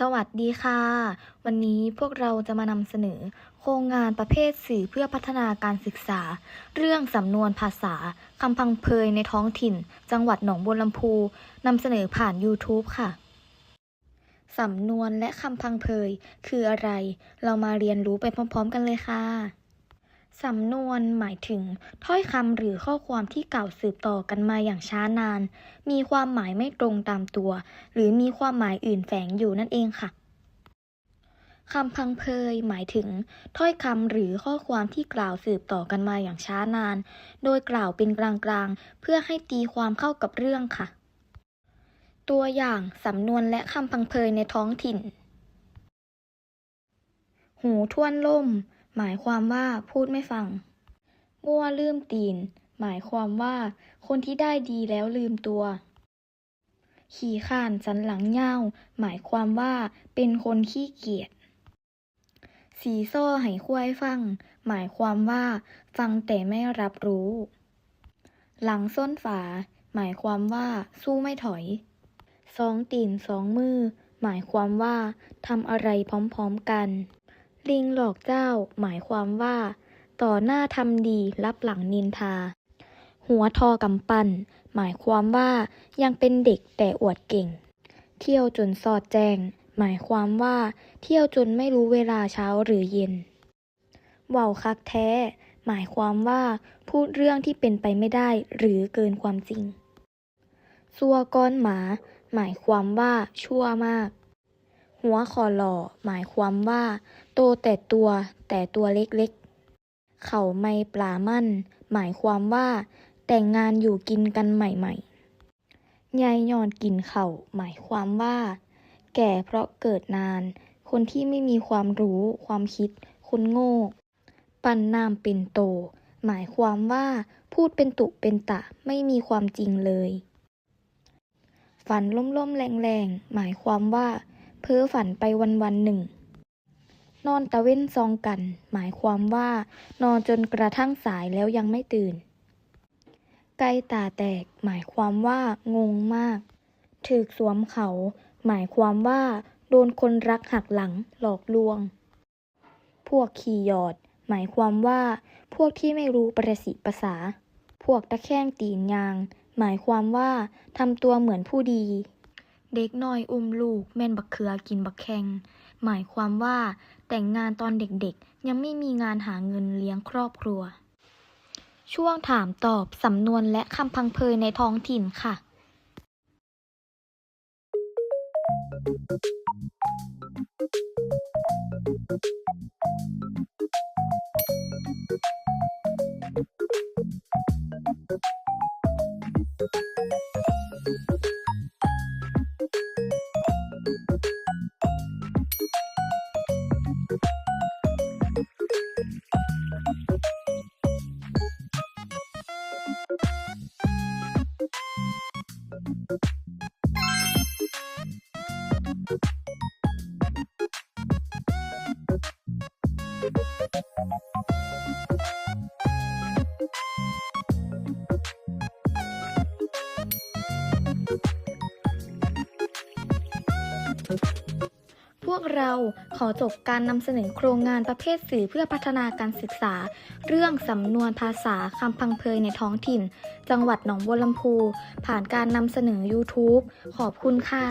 สวัสดีค่ะ วันนี้พวกเราจะมานำเสนอ โครงงานประเภทสื่อเพื่อพัฒนาการศึกษา เรื่องสำนวนภาษาคำพังเพยในท้องถิ่น จังหวัดหนองบัวลำพูนำเสนอผ่าน YouTube ค่ะ สำนวนและคำพังเพยคืออะไร เรามาเรียนรู้ไปพร้อม ๆ กันเลยค่ะ สำนวนหมายถึง ถ้อยคำหรือข้อความที่กล่าวสืบต่อกันมาอย่างช้านาน มีความหมายไม่ตรงตามตัว หรือมีความหมายอื่นแฝงอยู่นั่นเองค่ะคำพังเพยหมายถึง ถ้อยคำหรือข้อความที่กล่าวสืบต่อกันมาอย่างช้านาน โดยกล่าวเป็นกลางๆ เพื่อให้ตีความเข้ากับเรื่องค่ะ ตัวอย่างสำนวนและคำพังเพยในท้องถิ่น หูท่วนล่ม หมายความว่าพูดไม่ฟังงัวลืมตีน หมายความว่า คนที่ได้ดีแล้วลืมตัว ขี่ข้านสันหลังเง่าหมายความว่า เป็นคนขี้เกียจ สีโซ่ให้ควายฟัง หมายความว่า ฟังแต่ไม่รับรู้ หลังส้นฝา หมายความว่า สู้ไม่ถอยสองตีนสองมือ หมายความว่าทำอะไรพร้อมๆกัน ลิงหลอกเจ้าหมายความว่า ต่อหน้าทำดีรับหลังนินทา หัวทอกำปั้นหมายความว่ายังเป็นเด็กแต่อวดเก่ง เที่ยวจนสอดแจง หมายความว่าเที่ยวจนไม่รู้เวลาเช้าหรือเย็นเว่าวคักแท้ หมายความว่าพูดเรื่องที่เป็นไปไม่ได้หรือเกินความจริงซัวก้อนหมา หมายความว่าชั่วมาก หัวคอหล่อหมายความว่า โตแต่ตัวแต่ตัวเล็กๆ เขาไม่ปลามั่น หมายความว่า แต่งงานอยู่กินกันใหม่ๆยายยอนกินเข่าหมายความว่า แก่เพราะเกิดนาน คนที่ไม่มีความรู้ ความคิด คนโง่ ปันนามเป็นโต หมายความว่าพูดเป็นตุเป็นตะไม่มีความจริงเลย ฝันล่มๆแรงๆ หมายความว่า เพ้อฝันไปวันๆหนึ่ง นอนตะเว้นซองกัน หมายความว่า นอนจนกระทั่งสายแล้วยังไม่ตื่น ไก่ตาแตก หมายความว่า งงมาก ถึกสวมเขา หมายความว่า โดนคนรักหักหลังหลอกลวง พวกขี่หยอด หมายความว่า พวกที่ไม่รู้ประสิประสาพวกตะแคงตีนยางหมายความว่าทำตัวเหมือนผู้ดี เด็กน้อยอุ้มลูก แม่นบักเขือกินบักแขงหมายความว่าแต่งงานตอนเด็กๆ ยังไม่มีงานหาเงินเลี้ยงครอบครัว ช่วงถามตอบ สำนวนและคำพังเพยในท้องถิ่นค่ะ พวกเราขอจบการนำเสนอโครงงานประเภทสื่อเพื่อพัฒนาการศึกษา เรื่องสำนวนภาษาคำพังเพยในท้องถิ่น จังหวัดหนองบัวลำพู ผ่านการนำเสนอ YouTube ขอบคุณค่ะ